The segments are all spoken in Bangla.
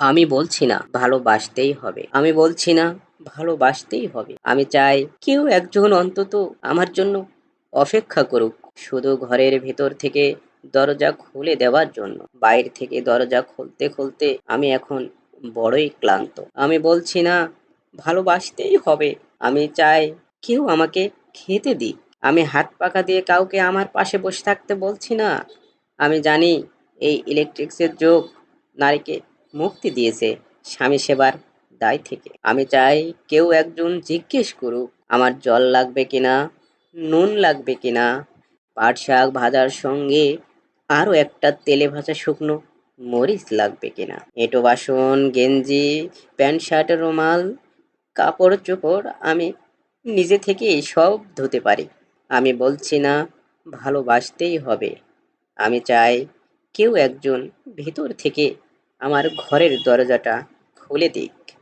আমি বলছি না, ভালোবাসতেই হবে। আমি বলছি না, ভালোবাসতেই হবে। আমি চাই কেউ একজন অন্তত আমার জন্য অপেক্ষা করুক। শুধু ঘরের ভেতর থেকে দরজা খুলে দেওয়ার জন্য। বাইরে থেকে দরজা খুলতে খুলতে আমি এখন বড়ই ক্লান্ত। আমি বলছি না, ভালোবাসতেই হবে। আমি চাই কেউ আমাকে খেতে দিক। আমি হাত পাকা দিয়ে কাউকে আমার পাশে বসে থাকতে বলছি না। আমি জানি এই ইলেকট্রিক্সের যোগ, নারীকে মুক্তি দিয়েছে স্বামী সেবার দায় থেকে। আমি চাই কেউ একজন জিজ্ঞেস করুক, আমার জল লাগবে কিনা, নুন লাগবে কিনা? পাট শাক ভাজার সঙ্গে আরও একটা তেলে ভাজা শুকনো মরিচ লাগবে কিনা? এঁটো বাসন, গেঞ্জি, প্যান্ট শার্ট, রুমাল, কাপড় চোপড় আমি নিজে থেকেই সব ধুতে পারি। আমি বলছি না, ভালোবাসতেই হবে। আমি চাই কেউ একজন ভেতর থেকে আমার ঘরের দরজাটা খুলে দিক।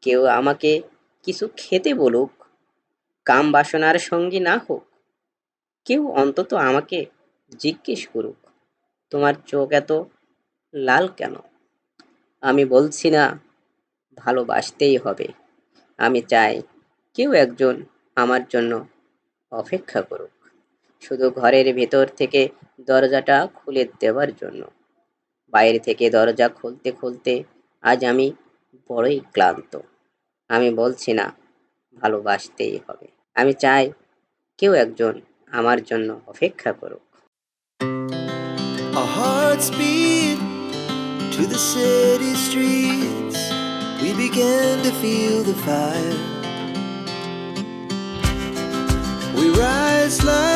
কেউ আমাকে কিছু খেতে বলুক, কাম বাসনার সঙ্গী না হোক, কেউ অন্তত আমাকে জিজ্ঞেস করুক, তোমার চোখ এত লাল কেন? আমি বলছি না, ভালোবাসতেই হবে। আমি চাই কেউ একজন আমার জন্য অপেক্ষা করুক। শুধু ঘরের ভেতর থেকে দরজাটা খুলে দেওয়ার জন্য। বাইরে থেকে দরজা খুলতে খুলতে আজ আমি বড়ই ক্লান্ত। আমি বলছি, না, ভালোবাসতেই হবে। আমি চাই কেউ একজন আমার জন্য অপেক্ষা করুক. We rise like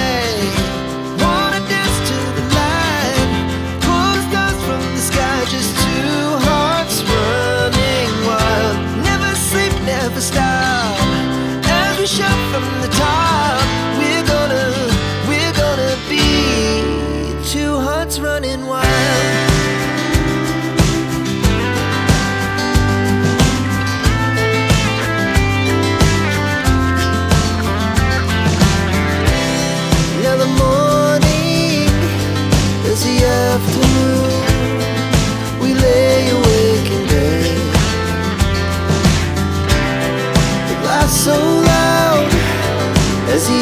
the afternoon we lay awake in bed. The glass so loud as the